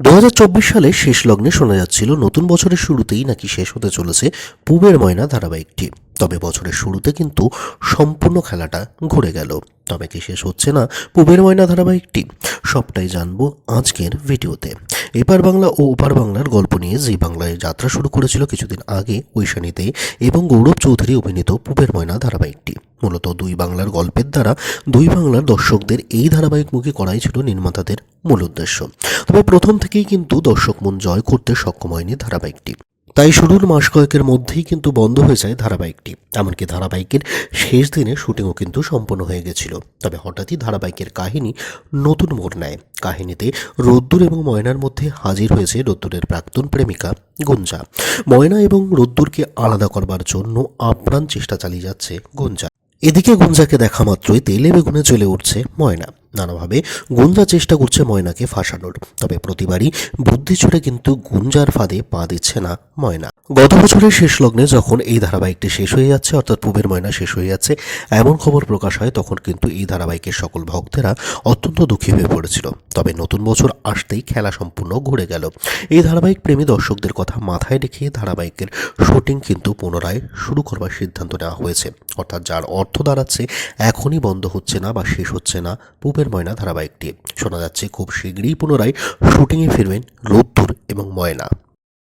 দু হাজার চব্বিশ সালে শেষ লগ্নে শোনা যাচ্ছিল, নতুন বছরের শুরুতেই নাকি শেষ হতে চলেছে পুবের ময়না ধারাবাহিকটি। তবে বছরের শুরুতে কিন্তু সম্পূর্ণ খেলাটা ঘুরে গেল। তবে কি শেষ হচ্ছে না পুবের ময়না ধারাবাহিকটি? সবটাই জানব আজকের ভিডিওতে। এপার বাংলা ও ওপার বাংলার গল্প নিয়ে জি বাংলায় যাত্রা শুরু করেছিল কিছুদিন আগে ঐশানীতে এবং গৌরব চৌধুরী অভিনীত পুবের ময়না ধারাবাহিকটি। মূলত দুই বাংলার গল্পের দ্বারা দুই বাংলার দর্শকদের এই ধারাবাহিকমুখী করাই ছিল নির্মাতাদের মূল উদ্দেশ্য। তবে প্রথম থেকেই কিন্তু দর্শক মন জয় করতে সক্ষম হয়নি ধারাবাহিকটি। তাই শুরুর মাস কয়েকের মধ্যেই কিন্তু বন্ধ হয়ে যায় ধারাবাহিকটি। এমনকি ধারাবাহিকের শেষ দিনে শুটিংও কিন্তু সম্পন্ন হয়ে গেছিল। তবে হঠাৎই ধারাবাহিকের কাহিনী নতুন মোড় নেয়। কাহিনীতে রোদ্দুর এবং ময়নার মধ্যে হাজির হয়েছে রোদ্দুরের প্রাক্তন প্রেমিকা গুঞ্জা। ময়না এবং রোদ্দুরকে আলাদা করবার জন্য আপ্রাণ চেষ্টা চালিয়ে যাচ্ছে গুঞ্জা। এদিকে গুঞ্জাকে দেখা মাত্রই তেলে বেগুনে চলে উঠছে ময়না। নানাভাবে গুঞ্জা চেষ্টা করছে ময়নাকে ফাঁসানোর, তবে প্রতিবারই বুদ্ধি ছুড়ে কিন্তু গুঞ্জার ফাঁদে পা দিচ্ছে না ময়না। গত বছরের শেষ লগ্নে যখন এই ধারাবাহিকটি শেষ হয়ে যাচ্ছে, অর্থাৎ পুবের ময়না শেষ হয়ে যাচ্ছে, এমন খবর প্রকাশ হয় তখন কিন্তু এই ধারাবাহিকের সকল ভক্তেরা অত্যন্ত দুঃখী হয়ে পড়েছিল। তবে নতুন বছর আসতেই খেলা সম্পূর্ণ ঘুরে গেল। এই ধারাবাহিক প্রেমী দর্শকদের কথা মাথায় রেখে ধারাবাহিকের শুটিং কিন্তু পুনরায় শুরু করবার সিদ্ধান্ত নেওয়া হয়েছে। অর্থাৎ যার অর্থ দাঁড়াচ্ছে, এখনই বন্ধ হচ্ছে না বা শেষ হচ্ছে না পুবের ময়না ধারাবাহিকটি। শোনা যাচ্ছে, খুব শীঘ্রই পুনরায় শুটিংয়ে ফিরবেন রোদ্দুর এবং ময়না।